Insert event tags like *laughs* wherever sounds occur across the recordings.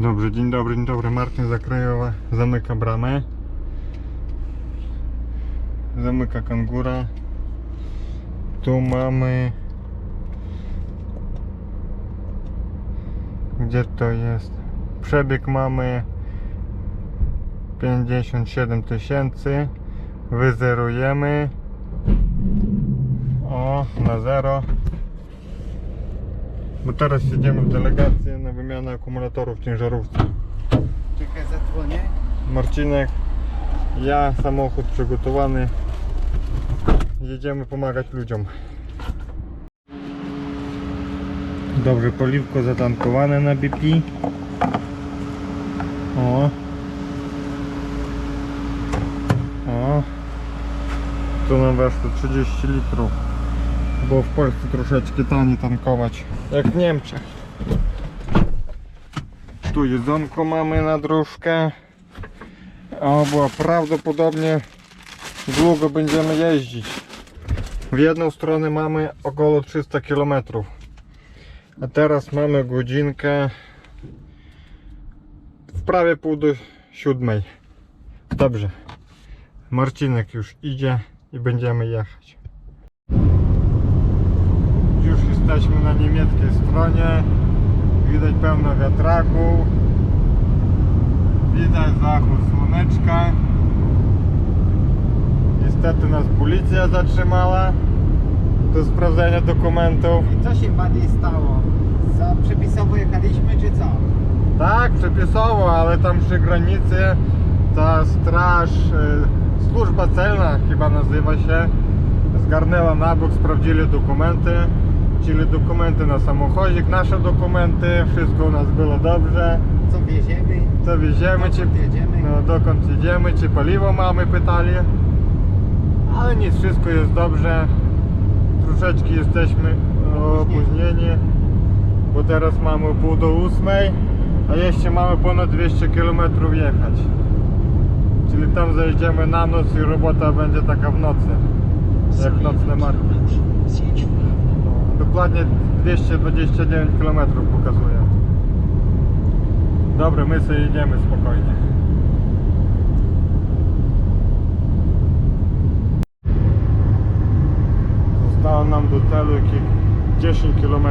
Dobrze, dzień dobry, dzień dobry. Martin Zakryjowa zamyka bramę. Zamyka kangura. Tu mamy... Gdzie to jest? Przebieg mamy 57 tysięcy. Wyzerujemy. O, na zero. Bo teraz jedziemy w delegację na wymianę akumulatorów w ciężarówce. Czekaj, zadzwonię. Marcinek, ja, samochód przygotowany. Jedziemy pomagać ludziom. Dobrze, paliwko zatankowane na BP. O. O. Tu nam weszło 30 litrów. Było w Polsce troszeczkę taniej tankować. Jak w Niemczech. Tu jedzonko mamy na dróżkę. Bo prawdopodobnie długo będziemy jeździć. W jedną stronę mamy około 300 km. A teraz mamy godzinkę w prawie pół do siódmej. Dobrze. Marcinek już idzie i będziemy jechać. Już jesteśmy na niemieckiej stronie. Widać pełno wiatraków. Widać zachód słoneczka. Niestety nas policja zatrzymała do sprawdzenia dokumentów. I co się bardziej stało? Za przepisowo jechaliśmy, czy co? Tak, przepisowo, ale tam przy granicy ta straż, y, służba celna chyba nazywa się, zgarnęła na bok, sprawdzili dokumenty, czyli dokumenty na samochodzie, nasze dokumenty, wszystko u nas było dobrze. Co wieziemy? Co wieziemy, czy, Dokąd jedziemy? no, dokąd jedziemy, czy paliwo mamy, pytali. Ale nic, wszystko jest dobrze. Troszeczkę jesteśmy opóźnieni, bo teraz mamy pół do ósmej, a jeszcze mamy ponad 200 km jechać. Czyli tam zajedziemy na noc i robota będzie taka w nocy, jak nocne marki. Dokładnie 229 km pokazuje. Dobra, my sobie jedziemy spokojnie. Zostało nam do celu jakieś 10 km.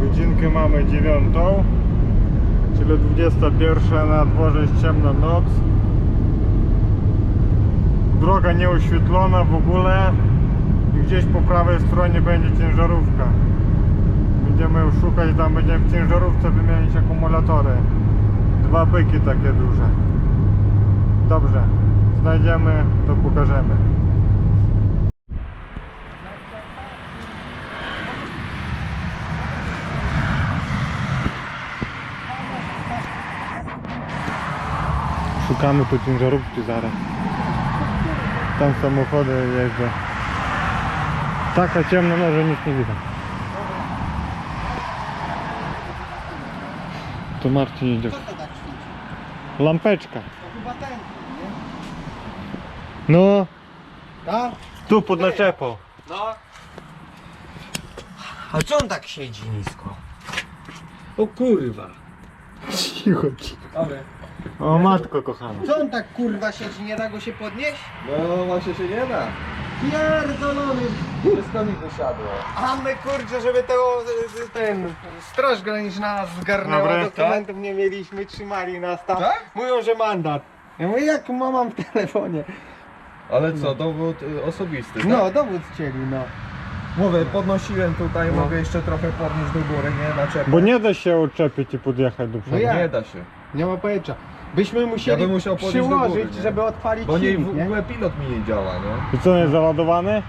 Godzinkę mamy 9, czyli 21 na dworze jest ciemna noc. Droga nieoświetlona w ogóle gdzieś po prawej stronie będzie ciężarówka. Będziemy ją szukać, tam będziemy w ciężarówce wymienić akumulatory. Dwa byki takie duże. Dobrze, znajdziemy, to pokażemy. Szukamy tu ciężarówki zaraz. Tam samochody jeżdżą. Taka ciemna, no, że nic nie widać. To Marcin idzie. Co to tak świeci? Lampeczka. To chyba ten, nie? No, Tak? tu pod naczepą. No. A co on tak siedzi nisko? O kurwa. Cicho, cicho. Dobra. O matko kochana. Co on tak kurwa siedzi? Nie da go się podnieść? No właśnie się nie da. Pierdolony. Wszystko mi wysiadło. A my kurczę, żeby tego ten Straż Graniczna nas zgarnęła, dokumentów nie mieliśmy, trzymali nas tam. Tak? Mówią, że mandat. Ja mówię, jak ma- mam w telefonie? Ale co, dowód y, osobisty, tak? No, dowód chcieli, no. Mówię, podnosiłem tutaj, No. mogę jeszcze trochę podnieść do góry, nie? Na czepę. Bo nie da się uczepić i podjechać do przodu. No ja- Nie da się. Nie ma pojęcia. Byśmy musieli Ja bym musiał podnieść do góry, przyłożyć, nie? żeby odpalić Bo nie, silnik, w nie? ogóle pilot mi nie działa, nie? I co, jest załadowany?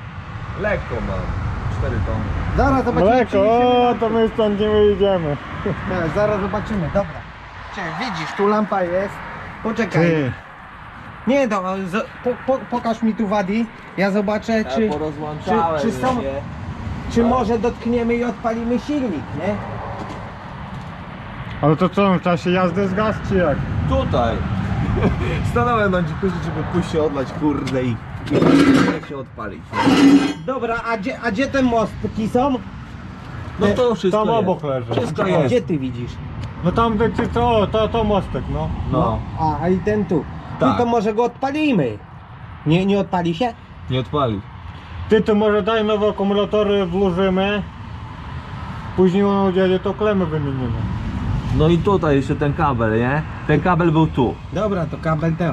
Lekko mam. 4 tony. Zaraz zobaczymy, czy Mleko, o, to my stąd nie wyjdziemy. Zaraz zobaczymy, dobra. Czekaj, widzisz, tu lampa jest. Poczekaj. Ty, Nie, no, z, po, po, pokaż mi tu wady. Ja zobaczę, czy, czy, czy są, czy może dotkniemy i odpalimy silnik, nie? ale to co, w czasie jazdy z gaz czy jak? Tutaj. *laughs* Stanąłem na dzikuzi, żeby pójść się odlać, kurde i... i się odpalić. Dobra, a gdzie, a gdzie te mostki są? No to wszystko Tam jest. obok leży. Wszystko A jest. gdzie ty widzisz? No tam ci to, to, to mostek, no. No, A, a i ten tu. Tak. Tu to może go odpalimy. Nie, nie odpali się? nie odpali. Ty to może daj nowe akumulatory włożymy. Później on udzieli, to klemy wymienimy. No i tutaj jeszcze ten kabel, nie? Ten kabel był tu. Dobra, to kabel to.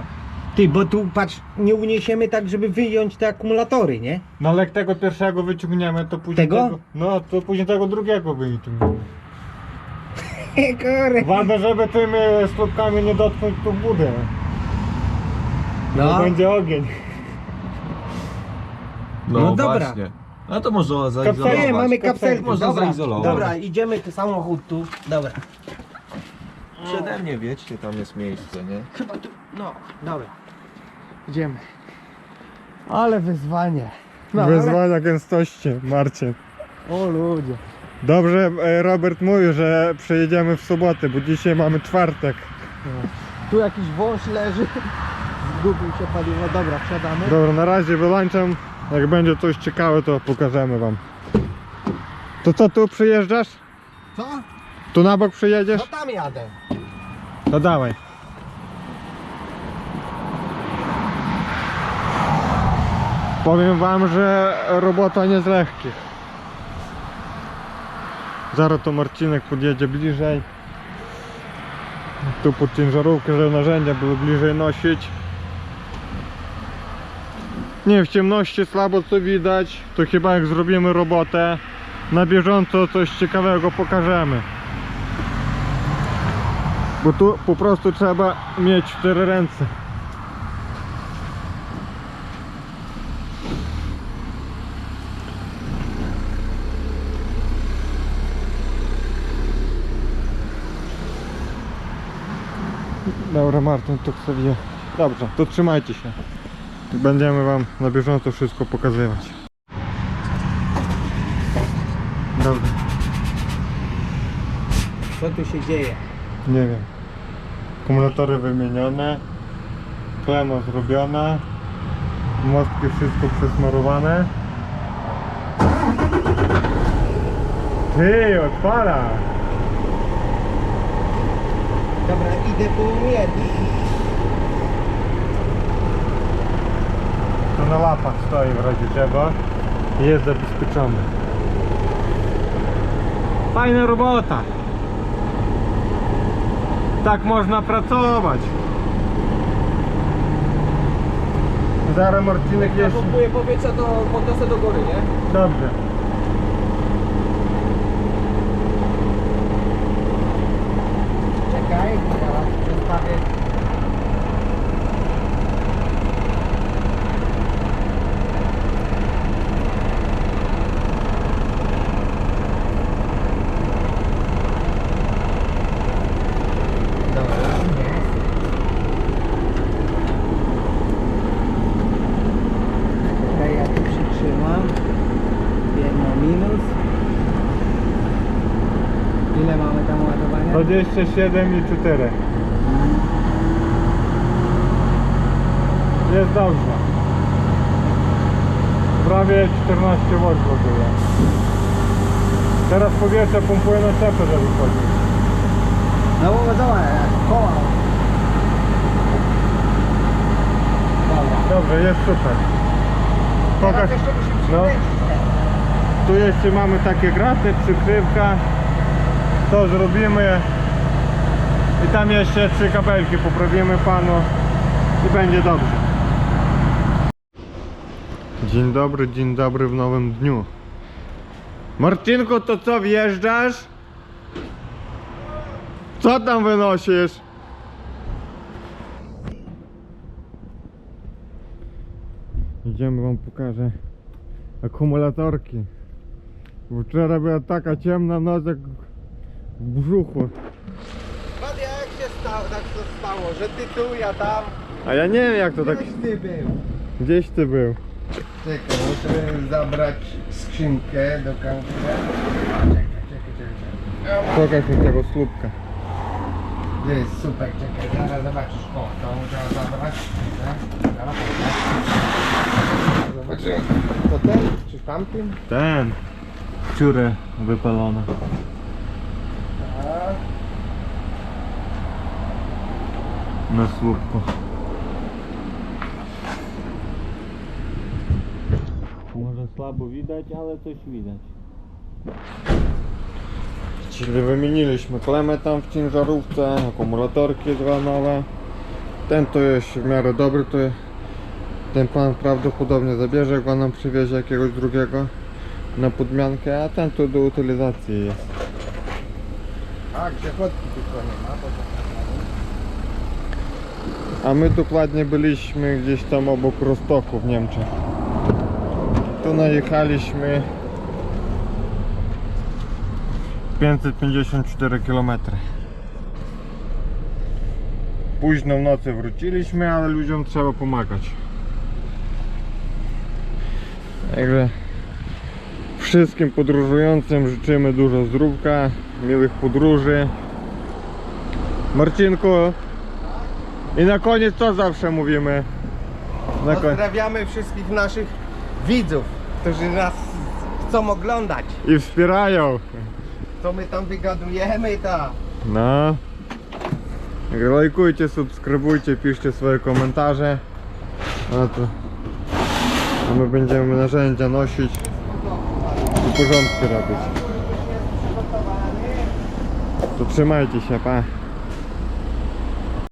Ty, bo tu patrz, nie uniesiemy tak, żeby wyjąć te akumulatory, nie? No ale jak tego pierwszego wyciągniemy, to później Tego? no to później tego drugiego wyciągniemy. *laughs* Kurde. Ważne, żeby tymi słupkami nie dotknąć tu budy. No. No, Będzie ogień. No dobra. właśnie. No to można nie, zaizolować. mamy kapselki. Można Dobra, zaizolować. dobra, idziemy tu samochód tu. Dobra. Przede mnie wiecie, tam jest miejsce, nie? Chyba tu, no, dobra. Idziemy. Ale wyzwanie. No, Wyzwania gęstości, Marcin. O ludzie. Dobrze, e, Robert mówił, że przyjedziemy w sobotę, bo dzisiaj mamy czwartek. Tu jakiś wąż leży. Zgubił się paliwo. Dobra, wsiadamy. Dobra, na razie wyłączam. Jak będzie coś ciekawe, to pokażemy wam. To co, tu przyjeżdżasz? Co? Tu na bok przyjedziesz? No tam jadę. To dawaj. Powiem wam, że robota nie z lekkich. Zaraz to Marcinek podjedzie bliżej. Tu pod ciężarówkę, żeby narzędzia były bliżej nosić. Nie, w ciemności słabo co widać. To chyba jak zrobimy robotę na bieżąco coś ciekawego pokażemy. Bo tu po prostu trzeba mieć cztery ręce. Dobra Martin, to sobie. Dobrze, to trzymajcie się. Będziemy wam na bieżąco wszystko pokazywać. Dobra, Co tu się dzieje? nie wiem. Akumulatory wymienione, klema zrobiona, mostki wszystko przesmarowane. Ty, odpala! Dobra, idę po umiejętność. To na łapach stoi w razie czego jest zabezpieczony. Fajna robota. Tak można pracować. Zaraz Marcinek jeszcze... Pompuję powietrza, to podniosę do góry, nie? Dobrze. Czekaj, zaraz przestawię. Dobra, jest. Czekaj, ja tu przytrzymam. Jedno minus. Ile mamy tam ładowania? 27 i 4. Jest dobrze. Prawie 14 V w ogóle. Teraz powietrze pompuje na czepę, żeby chodzić. No bo zobacz, koła. Dobrze, jest super. Pokaż. No. Tu jeszcze mamy takie graty, przykrywka. To zrobimy. I tam jeszcze trzy kabelki poprawimy panu i będzie dobrze. Dzień dobry, dzień dobry w nowym dniu. Marcinku, to co wjeżdżasz? Co tam wynosisz? Idziemy wam pokażę akumulatorki. Bo Wczoraj była taka ciemna noc jak brzuchu. Wadia, jak się stało, tak to stało, że ty tu, ja tam. A ja nie wiem jak to tak... Gdzieś ty był. Gdzieś ty był. Czekaj, muszę zabrać skrzynkę do kampera. Czekaj, czekaj, czekaj. Pokaż mi tego słupka. To jest super, czekaj, zaraz zobaczysz. O, to muszę zabrać. Czekaj, zaraz. Zobaczymy. To ten, czy tamtym? Ten. Dziurę wypalone. Na słupku. Może słabo widać, ale coś widać. Czyli wymieniliśmy klemę tam w ciężarówce, akumulatorki dwa nowe. Ten to jest w miarę dobry, to ten pan prawdopodobnie zabierze go nam przywiezie jakiegoś drugiego na podmiankę, a ten to do utylizacji jest. Tak, grzechotki tylko nie ma, bo A my dokładnie byliśmy gdzieś tam obok Rostoku w Niemczech. Tu najechaliśmy 554 km. Późno w nocy wróciliśmy, ale ludziom trzeba pomagać. Także wszystkim podróżującym życzymy dużo zdrówka, miłych podróży. Marcinku, i na koniec co zawsze mówimy? Na. Pozdrawiamy wszystkich naszych widzów, którzy nas chcą oglądać. I wspierają. Co my tam wygadujemy, ta. No. Lajkujcie, subskrybujcie, piszcie swoje komentarze. No to a my będziemy narzędzia nosić i porządki robić. To trzymajcie się, pa.